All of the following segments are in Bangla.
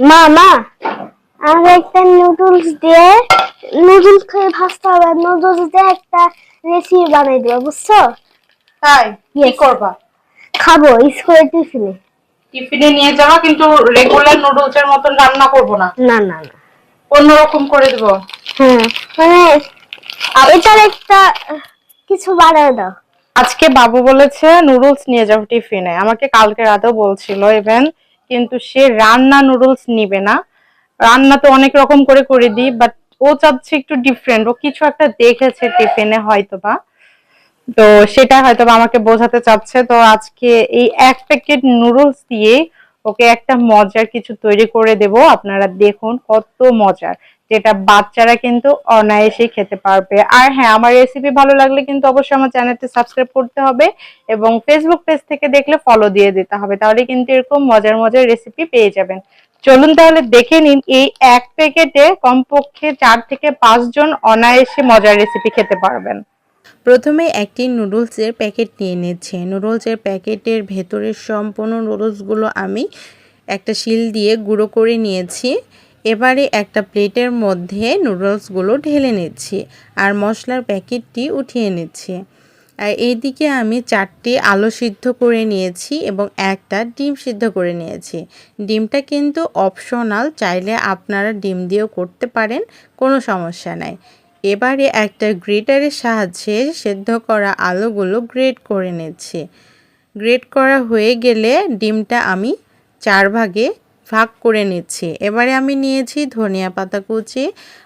মা মা আমাকে একটা নুডলস দিয়ে নুডলস খেয়ে ভাজতে হবে। নুডলস দিয়ে একটা রেসিপি বানাই দেবো বুঝছ? তাই? কি Yes. করবা? খাব স্কুলের টিফিনে টিফিনে নিয়ে যাওয়া কিন্তু রেগুলার নুডলস এর মতন রান্না করব না। না না না। অন্যরকম করে দেব। হ্যাঁ মানে এটার একটা কিছু বানায় দাও। আজকে বাবু বলেছে নুডলস নিয়ে যাও টিফিনে আমাকে কালকে রাতেও বলছিল ইভেন কিন্তু সে রান্না নুডলস নিবে না। রান্না তো অনেক রকম করে করে দিই বাট ও চাচ্ছে একটু ডিফারেন্ট ও কিছু একটা দেখেছে টিফিনে হয়তো বা তো সেটা হয়তো আমাকে বোঝাতে চাচ্ছে। তো আজকে এই এক প্যাকেট নুডলস দিয়ে ওকে একটা মজার কিছু তৈরি করে দেব। আপনারা দেখুন কত মজার। যেটা বাচ্চারা কিন্তু অনায়াসেই খেতে পারবে। আর হ্যাঁ আমার রেসিপি ভালো লাগলে কিন্তু অবশ্যই আমার চ্যানেলটি সাবস্ক্রাইব করতে হবে এবং ফেসবুক পেজ থেকে দেখলে ফলো দিয়ে দিতে হবে। তাহলে কিন্তু এরকম মজার মজার রেসিপি পেয়ে যাবেন। চলুন তাহলে দেখে নিন, এই এক প্যাকেটে কমপক্ষে চার থেকে পাঁচজন অনায়াসে মজার রেসিপি খেতে পারবেন। প্রথমে একটি নুডলসের প্যাকেট নিয়ে নিচ্ছে। নুডলসের প্যাকেটের ভেতরের সম্পূর্ণ নুডলসগুলো আমি একটা শিল দিয়ে গুঁড়ো করে নিয়েছি। এবারে একটা প্লেটের মধ্যে নুডলসগুলো ঢেলে নিচ্ছি আর মশলার প্যাকেটটি উঠিয়ে নিচ্ছি। আর এইদিকে আমি চারটি আলু সিদ্ধ করে নিয়েছি এবং একটা ডিম সিদ্ধ করে নিয়েছি। ডিমটা কিন্তু অপশনাল, চাইলে আপনারা ডিম দিয়েও করতে পারেন, কোনো সমস্যা নাই। এবারে একটা গ্রেটারের সাহায্যে সেদ্ধ করা আলুগুলো গ্রেট করে নিচ্ছি। গ্রেট করা হয়ে গেলে ডিমটা আমি চার ভাগে ভাগ করে নিচ্ছি। এবারে আমি নিয়েছি ধনিয়া পাতা কুচি,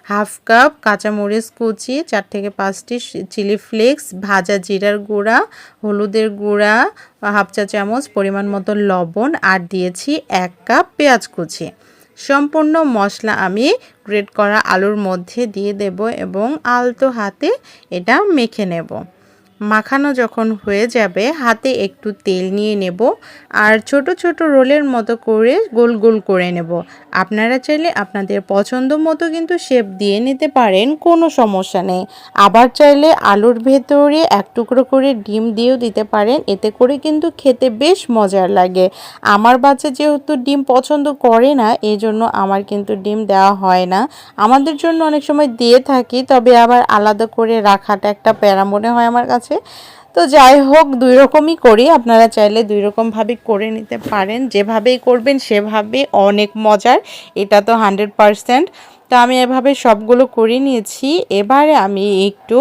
হাফ কাপ কাঁচামরিচ কুচি, চার থেকে পাঁচটি চিলি ফ্লেক্স, ভাজা জিরার গুঁড়া, হলুদের গুঁড়া, হাফ চা চামচ পরিমাণ মতো লবণ আর দিয়েছি এক কাপ পেঁয়াজ কুচি। সম্পূর্ণ মশলা আমি গ্রেট করা আলুর মধ্যে দিয়ে দেব এবং আলতো হাতে এটা মেখে নেব। মাখানো যখন হয়ে যাবে, হাতে একটু তেল নিয়ে নেব আর ছোট ছোট রোলের মতো করে গোল গোল করে নেব। আপনারা চাইলে আপনাদের পছন্দ মতো কিন্তু শেপ দিয়ে নিতে পারেন, কোনো সমস্যা নেই। আবার চাইলে আলুর ভেতরে এক টুকরো করে ডিম দিয়েও দিতে পারেন, এতে করে কিন্তু খেতে বেশ মজার লাগে। আমার বাচ্চা যেহেতু ডিম পছন্দ করে না এই জন্য আমার কিন্তু ডিম দেওয়া হয় না। আমাদের জন্য অনেক সময় দিয়ে থাকি, তবে আবার আলাদা করে রাখাটা একটা প্যারা মনে হয় আমার কাছে। তো যাই হোক, দুই রকমই করি। আপনারা চাইলে দুই রকমভাবে করে নিতে পারেন। যেভাবেই করবেন, সেভাবে অনেক মজার। এটা তো হান্ড্রেড পারসেন্ট তো আমি এভাবে সবগুলো করে নিয়েছি। এবারে আমি একটু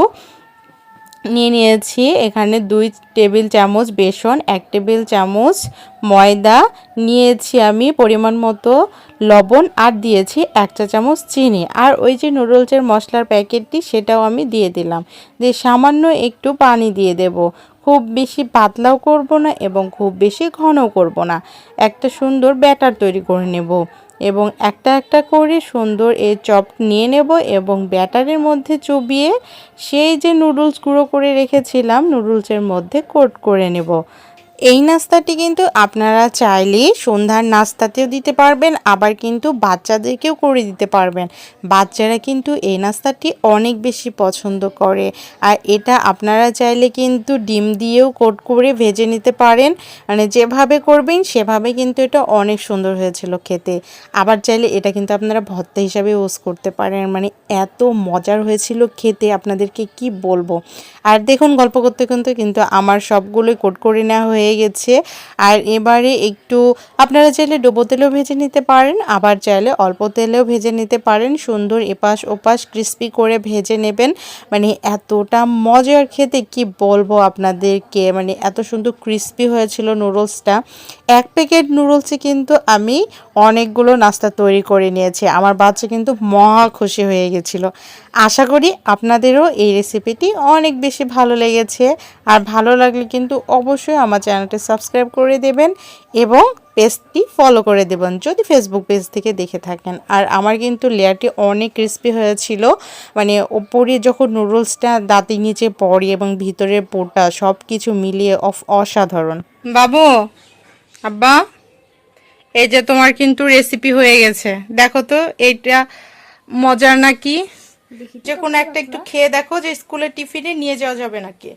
নিয়ে নিয়েছি। এখানে দুই টেবিল চামচ বেসন, এক টেবিল চামচ ময়দা। নিয়েছি আমি পরিমাণ মতো লবণ আর দিয়েছি এক চা চামচ চিনি। আর ওই যে নুডলসের মশলার প্যাকেটটি সেটাও আমি দিয়ে দিলাম। দিয়ে সামান্য একটু পানি দিয়ে দেব। খুব বেশি পাতলাও করব না এবং খুব বেশি ঘনও করব না। একটা সুন্দর ব্যাটার তৈরি করে নেব। এবং একটা একটা করে সুন্দর এই চপ নিয়ে নেব এবং ব্যাটারের মধ্যে চুবিয়ে সেই যে নুডলস গুঁড়ো করে রেখেছিলাম, নুডলসের মধ্যে কোট করে নেব। এই নাস্তাটি কিন্তু আপনারা চাইলে সন্ধ্যার নাস্তাতেও দিতে পারবেন, আবার কিন্তু বাচ্চাদেরকেও করে দিতে পারবেন। বাচ্চারা কিন্তু এই নাস্তাটি অনেক বেশি পছন্দ করে। আর এটা আপনারা চাইলে কিন্তু ডিম দিয়েও কোট করে ভেজে নিতে পারেন। মানে যেভাবে করবেন, সেভাবে কিন্তু এটা অনেক সুন্দর হয়েছিল খেতে। আবার চাইলে এটা কিন্তু আপনারা ভর্তা হিসাবে ইউজ করতে পারেন। মানে এত মজার হয়েছিল খেতে, আপনাদেরকে কি বলব? আর দেখুন, গল্প করতে কিন্তু কিন্তু আমার সবগুলোই কোট করে নেওয়া হয়ে গেছে। আর এবারে একটু আপনারা চাইলে ডোবো তেলেও ভেজে নিতে পারেন, আবার চাইলে অল্প তেলেও ভেজে নিতে পারেন। সুন্দর এপাশ ওপাশ ক্রিস্পি করে ভেজে নেবেন। মানে এতটা মজার খেতে, কি বলব আপনাদেরকে? মানে এত সুন্দর ক্রিস্পি হয়েছিল নুডলসটা এক প্যাকেট নুডলসে কিন্তু আমি অনেকগুলো নাস্তা তৈরি করে নিয়েছি। আমার বাচ্চা কিন্তু মহা খুশি হয়ে গেছিল। আশা করি আপনাদেরও এই রেসিপিটি অনেক বেশি ভালো লেগেছে। আর ভালো লাগলে কিন্তু অবশ্যই আমার চ্যানেলটি সাবস্ক্রাইব করে দেবেন এবং পেজটি ফলো করে দেবেন। যদি ফেসবুক পেজ থেকে দেখে থাকেন আর আমার কিন্তু লেয়ারটি অনেক ক্রিস্পি হয়েছিল মানে ওপরে যখন নুডলসটা দাঁতের নিচে পড়ে এবং ভিতরের পোটা সব কিছু মিলিয়ে অফ অসাধারণ। বাবু আব্বা এই যে তোমার কিন্তু রেসিপি হয়ে গেছে। দেখো তো এইটা মজার নাকি? যে কোনো একটা একটু খেয়ে দেখো যে স্কুলের টিফিনে নিয়ে যাওয়া যাবে নাকি?